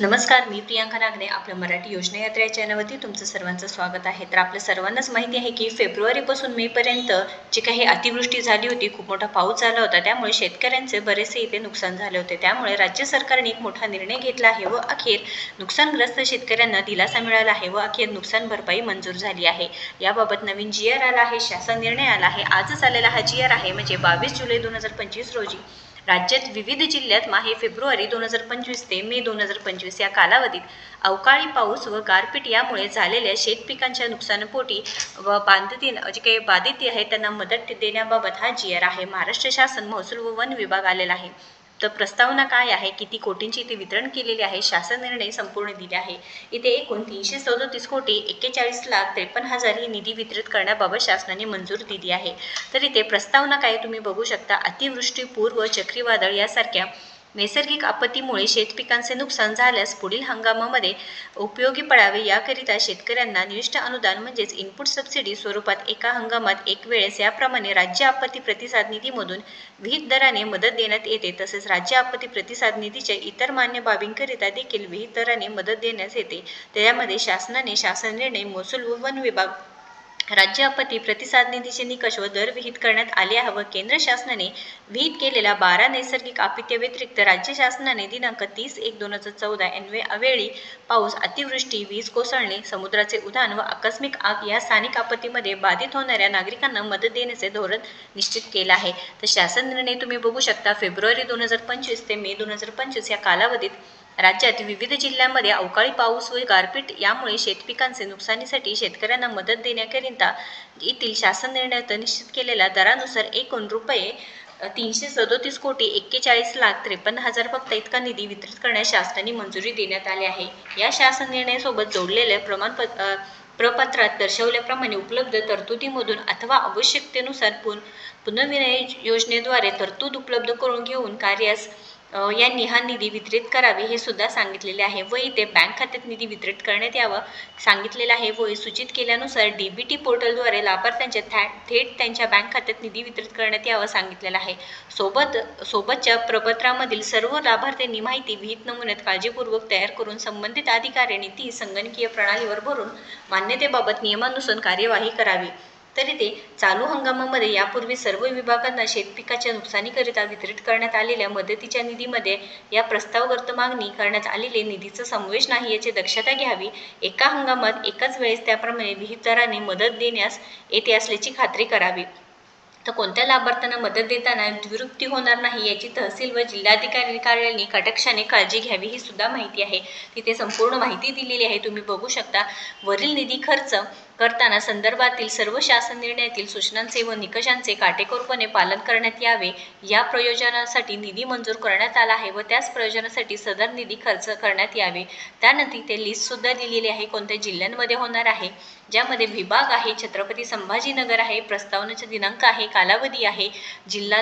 नमस्कार मी प्रियांका नागणे आपल्या मराठी योजना यात्रा या चॅनलवरती तुमचं सर्वांचं स्वागत आहे. तर आपल्या सर्वांनाच माहिती आहे की फेब्रुवारीपासून मेपर्यंत जी काही अतिवृष्टी झाली होती खूप मोठा पाऊस झाला होता त्यामुळे शेतकऱ्यांचे बरेचसे इथे नुकसान झाले होते. त्यामुळे राज्य सरकारने एक मोठा निर्णय घेतला आहे व अखेर नुकसानग्रस्त शेतकऱ्यांना दिलासा मिळाला आहे व अखेर नुकसान भरपाई मंजूर झाली आहे. याबाबत नवीन जी आर आला आहे शासन निर्णय आला आहे. आजच आलेला हा जी आर आहे म्हणजे बावीस जुलै दोन हजार पंचवीस रोजी. राज्यात विविध जिल्ह्यात माहे फेब्रुवारी दोन हजार पंचवीस ते मे दोन हजार पंचवीस या कालावधीत अवकाळी पाऊस व गारपीट यामुळे झालेल्या शेतपिकांच्या नुकसानपोटी व बांधतीन जे काही बाधित आहेत त्यांना मदत देण्याबाबत हा जी आर आहे. महाराष्ट्र शासन महसूल व वन विभाग आलेला आहे. तर प्रस्तावना काय आहे? किती कोटींची इथे वितरण केलेली आहे? शासन निर्णय संपूर्ण दिले आहे. इथे एकूण तीनशे सदोतीस कोटी एक्केचाळीस लाख त्रेपन्न हजार ही निधी वितरित करण्याबाबत शासनाने मंजूर दिली आहे. तर इथे प्रस्तावना काय तुम्ही बघू शकता. अतिवृष्टी पूर्व चक्रीवादळ यासारख्या नैसर्गिक आपत्तीमुळे शेतपिकांचे नुकसान झाल्यास पुढील हंगामामध्ये उपयोगी पडावे याकरिता शेतकऱ्यांना निविष्ट अनुदान म्हणजेच इनपुट सबसिडी स्वरूपात एका हंगामात एक वेळेस याप्रमाणे राज्य आपत्ती प्रतिसाद निधीमधून विहित दराने मदत देण्यात येते. तसेच राज्य आपत्ती प्रतिसाद निधीच्या इतर मान्य बाबींकरिता देखील विहित दराने मदत देण्यात येते. त्यामध्ये शासनाने शासन निर्णय महसूल व वन विभाग राज्य आपत्ती प्रतिसाद निधीचे निकष व दर विहित करण्यात आले आहे व केंद्र शासनाने विहित केलेल्या बारा नैसर्गिक आपत्ती व्यतिरिक्त राज्य शासनाने दिनांक तीस एक दोन हजार चौदा एनवे अवेळी पाऊस अतिवृष्टी वीज कोसळणे समुद्राचे उधाण व आकस्मिक आग या स्थानिक आपत्तीमध्ये बाधित होणाऱ्या नागरिकांना मदत देण्याचे धोरण निश्चित केलं आहे. तर शासन निर्णय तुम्ही बघू शकता फेब्रुवारी दोन हजार पंचवीस ते मे दोन हजार पंचवीस या कालावधीत राज्यात विविध जिल्ह्यांमध्ये अवकाळी पाऊस व गारपीट यामुळे शेतपिकांचे नुकसानीसाठी शेतकऱ्यांना मदत देण्याकरिता येथील शासन निर्णयात निश्चित केलेल्या दरानुसार एकूण रुपये तीनशे सदोतीस कोटी एक्केचाळीस लाख त्रेपन्न हजार फक्त इतका निधी वितरित करण्यास शासनाने मंजुरी देण्यात आली आहे. या शासन निर्णयासोबत जोडलेल्या प्रमाणपत्र प्रपत्रात दर्शवल्याप्रमाणे उपलब्ध तरतुदीमधून अथवा आवश्यकतेनुसार पुन पुनर्विनय योजनेद्वारे तरतूद उपलब्ध करून घेऊन कार्यास यांनी हा निधी वितरित करावी हे सुद्धा सांगितलेले आहे. व इथे बँक खात्यात निधी वितरित करण्यात यावं सांगितलेलं आहे. व सूचित केल्यानुसार डी बी टी पोर्टलद्वारे लाभार्थ्यांच्या थॅ थेट त्यांच्या बँक खात्यात निधी वितरित करण्यात यावं सांगितलेलं आहे. सोबत सोबतच्या प्रपत्रामधील सर्व लाभार्थ्यांनी माहिती विहित नमुन्यात काळजीपूर्वक तयार करून संबंधित अधिकाऱ्यांनी ती संगणकीय प्रणालीवर भरून मान्यतेबाबत नियमानुसार कार्यवाही करावी. तरी ते चालू हंगामामध्ये यापूर्वी सर्व विभागांना शेतपिकाच्या नुकसानीकरिता वितरित करण्यात आलेल्या मदतीच्या निधीमध्ये या प्रस्तावगत मागणी करण्यात आलेले निधीचा समावेश नाही याची दक्षता घ्यावी. एका हंगामात एकाच वेळेस त्याप्रमाणे विहित दराने मदत देण्यास येते असल्याची खात्री करावी. तर कोणत्या लाभार्थ्यांना मदत देताना द्विरुक्ती होणार नाही याची तहसील व जिल्हाधिकारी कार्यालयाने कटाक्षाने काळजी घ्यावी ही सुद्धा माहिती आहे. तिथे संपूर्ण माहिती दिलेली आहे. तुम्ही बघू शकता. वरील निधी खर्च करताना संदर्भातील सर्व शासन निर्णयातील सूचनांचे व निकषांचे काटेकोरपणे पालन करण्यात यावे या प्रयोजनासाठी निधी मंजूर करण्यात आला आहे व त्याच प्रयोजनासाठी सदर निधी खर्च करण्यात यावे. त्यानंतर ते लिस्टसुद्धा दिलेली आहे कोणत्या जिल्ह्यांमध्ये होणार आहे ज्यामध्ये विभाग आहे छत्रपती संभाजीनगर आहे प्रस्तावनेचा दिनांक आहे कालावधी आहे जिल्हा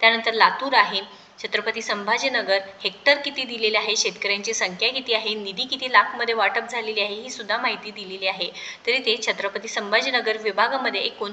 त्यानंतर लातूर आहे छत्रपती संभाजीनगर हेक्टर किती दिलेले आहे? शेतकऱ्यांची संख्या किती आहे? निधी किती लाखमध्ये वाटप झालेली आहे? ही सुद्धा माहिती दिलेली आहे. तरी ते छत्रपती संभाजीनगर विभागामध्ये एकूण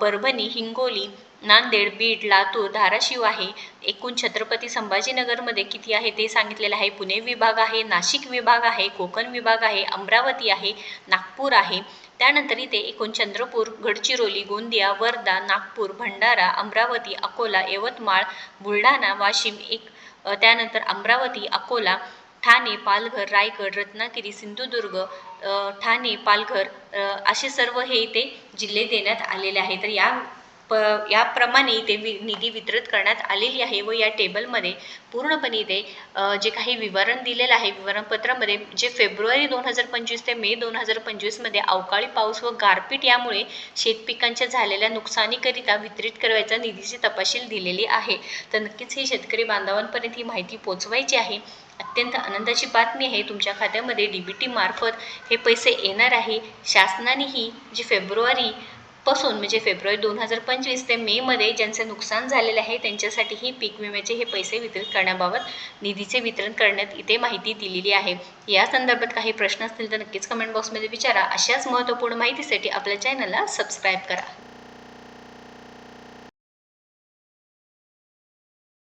परभणी हिंगोली नांदेड बीड लातूर धाराशिव आहे. एकूण छत्रपती संभाजीनगरमध्ये किती आहे ते सांगितलेलं आहे? पुणे विभाग आहे नाशिक विभाग आहे कोकण विभाग आहे अमरावती आहे नागपूर आहे. त्यानंतर इथे एकूण चंद्रपूर गडचिरोली गोंदिया वर्धा नागपूर भंडारा अमरावती अकोला यवतमाळ बुलढाणा वाशिम एक त्यानंतर अमरावती अकोला ठाणे पालघर रायगड रत्नागिरी सिंधुदुर्ग ठाणे पालघर असे सर्व हे इथे जिल्हे देण्यात आलेले आहे तर या प याप्रमाणे इथे वि निधी वितरित करण्यात आलेली आहे व या टेबलमध्ये पूर्णपणे इथे जे काही विवरण दिलेलं आहे विवरणपत्रामध्ये जे फेब्रुवारी दोन हजार पंचवीस ते मे दोन हजार पंचवीसमध्ये अवकाळी पाऊस व गारपीट यामुळे शेतपिकांच्या झालेल्या नुकसानीकरिता वितरित करायचा निधीची तपशील दिलेली आहे. तर नक्कीच ही शेतकरी बांधवांपर्यंत ही माहिती पोचवायची आहे. अत्यंत आनंदाची बातमी आहे. तुमच्या खात्यामध्ये डी बी टी मार्फत हे पैसे येणार आहे. शासनानेही जी फेब्रुवारी पासून म्हणजे फेब्रुवारी दोन हजार पंचवीस ते मेमध्ये ज्यांचं नुकसान झालेलं आहे त्यांच्यासाठीही पीक विम्याचे हे पैसे वितरित करण्याबाबत निधीचे वितरण करण्यात इथे माहिती दिलेली आहे. या संदर्भात काही प्रश्न असतील तर नक्कीच कमेंट बॉक्समध्ये विचारा. अशाच महत्त्वपूर्ण माहितीसाठी आपल्या चॅनलला सबस्क्राईब करा.